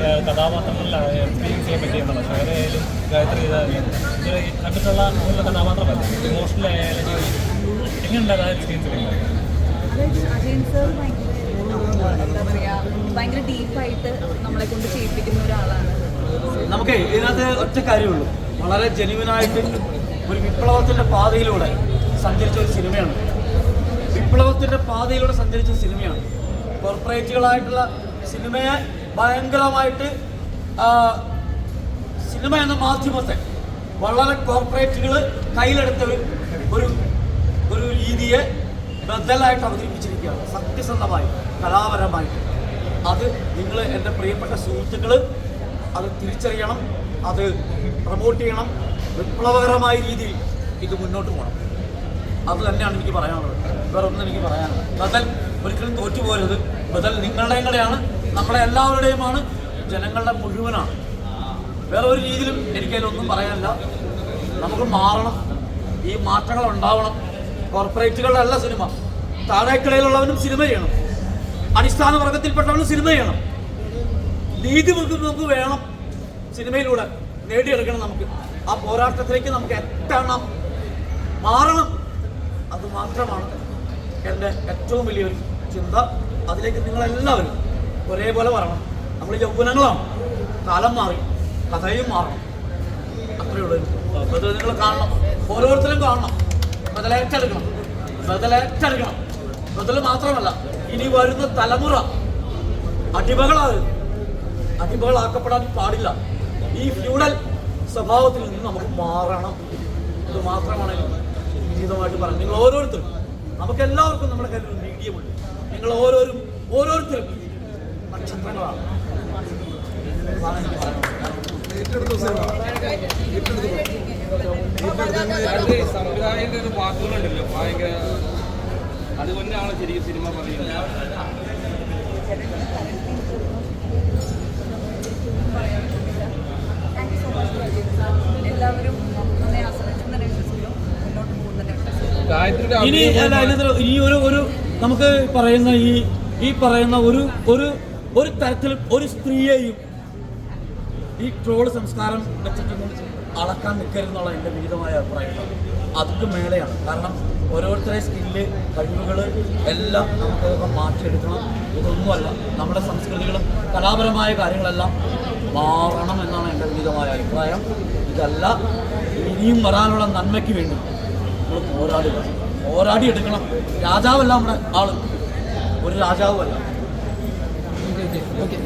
ഏഹ്, കഥാപാത്രങ്ങളിലാണ് experience ചെയ്യാൻ പറ്റിയെന്നുള്ളത് ശകലയായാലും ഗായത്രി ചെയ്താലും ഇത് കണ്ടിട്ടുള്ള ഒരു കഥാപാത്രമല്ല. ഇമോഷണൽ ആയാലും എങ്ങനെയുണ്ടായത് ആ എക്സ്പീരിയൻസ് അജയൻ സർ ഭയങ്കര എന്താ പറയാ ഭയങ്കര ഡീപ്പായിട്ട് നമ്മളെ കൊണ്ട് ചെയ്യിപ്പിക്കുന്ന ഒരാളാണ്. നമുക്ക് ഇതിനകത്ത് ഒറ്റ കാര്യമുള്ളൂ. വളരെ ജെന്യുവനായിട്ട് ഒരു വിപ്ലവത്തിന്റെ പാതയിലൂടെ സഞ്ചരിച്ച ഒരു സിനിമയാണ്. വിപ്ലവത്തിന്റെ പാതയിലൂടെ സഞ്ചരിച്ച സിനിമയാണ്. കോർപ്പറേറ്റുകളായിട്ടുള്ള സിനിമയെ ഭയങ്കരമായിട്ട് സിനിമ എന്ന മാധ്യമത്തെ വളരെ കോർപ്പറേറ്റുകൾ കയ്യിലെടുത്ത ഒരു ഒരു രീതിയെ ബദലായിട്ട് അവതരിപ്പിച്ചിരിക്കുകയാണ്. സത്യസന്ധമായി കലാപരമായിട്ട്. അത് നിങ്ങൾ എന്റെ പ്രിയപ്പെട്ട സുഹൃത്തുക്കൾ അത് തിരിച്ചറിയണം അത് പ്രൊമോട്ട് ചെയ്യണം വിപ്ലവകരമായ രീതിയിൽ ഇത് മുന്നോട്ട് പോകണം. അത് തന്നെയാണ് എനിക്ക് പറയാനുള്ളത്. വേറെ ഒന്നും എനിക്ക് പറയാനുള്ളത്. ബദൽ ഒരിക്കലും തോറ്റുപോരുത് ബദൽ നിങ്ങളുടെയും കൂടെയാണ്. നമ്മളെ എല്ലാവരുടെയുമാണ് ജനങ്ങളുടെ മുഴുവനാണ്. വേറെ ഒരു രീതിയിലും എനിക്കതിലൊന്നും പറയാനില്ല. നമുക്ക് മാറണം. ഈ മാറ്റങ്ങൾ ഉണ്ടാവണം. കോർപ്പറേറ്റുകളുടെ അല്ല സിനിമ. താഴേക്കിടയിലുള്ളവനും സിനിമ ചെയ്യണം. അടിസ്ഥാന വർഗത്തിൽപ്പെട്ടവനും സിനിമ ചെയ്യണം. നീതി നമുക്ക് വേണം. സിനിമയിലൂടെ നേടിയെടുക്കണം നമുക്ക്. ആ പോരാട്ടത്തിലേക്ക് നമുക്ക് എത്തണം. മാറണം. അത് മാത്രമാണ് എന്റെ ഏറ്റവും വലിയൊരു ചിന്ത. അതിലേക്ക് നിങ്ങളെല്ലാവരും ഒരേപോലെ വരണം. നമ്മൾ യൗവനങ്ങളാണ് കാലം മാറി. കഥയും മാറണം. അത്രയേ ഉള്ളൂ. നിങ്ങൾ കാണണം. ഓരോരുത്തരും കാണണം. ബദലേറ്റെടുക്കണം ബദലേറ്റെടുക്കണം ബദൽ മാത്രമല്ല ഇനി വരുന്ന തലമുറ അടിമകളാകരുത്. അടിമകളാക്കപ്പെടാൻ പാടില്ല. ഈ ഫ്യൂഡൽ സ്വഭാവത്തിൽ നിന്ന് നമുക്ക് മാറണം. ഇത് മാത്രമാണ് എനിക്ക് ജീവിതമായിട്ട് പറയുന്നത്. നിങ്ങൾ ഓരോരുത്തരും. നമുക്ക് എല്ലാവർക്കും നമ്മുടെ കയ്യിൽ ഒരു മീഡിയമുണ്ട് നിങ്ങൾ ഓരോരും ഓരോരുത്തരും നക്ഷത്രങ്ങളാണ് ഒരു വാക്കുകളുണ്ടല്ലോ ഭയങ്കര അതുകൊണ്ടാണ് ശരിക്കും സിനിമ പറയുന്നത് എല്ലാവരും നന്നായി വിശ്വസിക്കുന്നു മുന്നോട്ട് ഇനി അല്ല ഈ ഒരു ഒരു നമുക്ക് പറയുന്ന ഈ ഈ പറയുന്ന ഒരു ഒരു ഒരു തരത്തിൽ ഒരു സ്ത്രീയെയും ഈ ട്രോൾ സംസ്കാരം വെച്ചിട്ടൊന്നും അളക്കാൻ നിൽക്കരുതെന്നുള്ള എന്റെ വിഹിതമായ അഭിപ്രായം. അതൊക്കെ മേലെയാണ്. കാരണം ഓരോരുത്തരെ സ്കില്ല് കഴിവുകൾ എല്ലാം നമുക്ക് മാറ്റിയെടുക്കണം. ഇതൊന്നുമല്ല. നമ്മുടെ സംസ്കൃതികളും കലാപരമായ കാര്യങ്ങളെല്ലാം മാറണം എന്നാണ് എന്റെ വിഹിതമായ അഭിപ്രായം. ഇതല്ല. ഇനിയും വരാനുള്ള നന്മയ്ക്ക് വേണ്ടി നമ്മൾ പോരാടുക. പോരാടിയെടുക്കണം. രാജാവല്ല നമ്മുടെ ആൾ. ഒരു രാജാവുമല്ല. Okay okay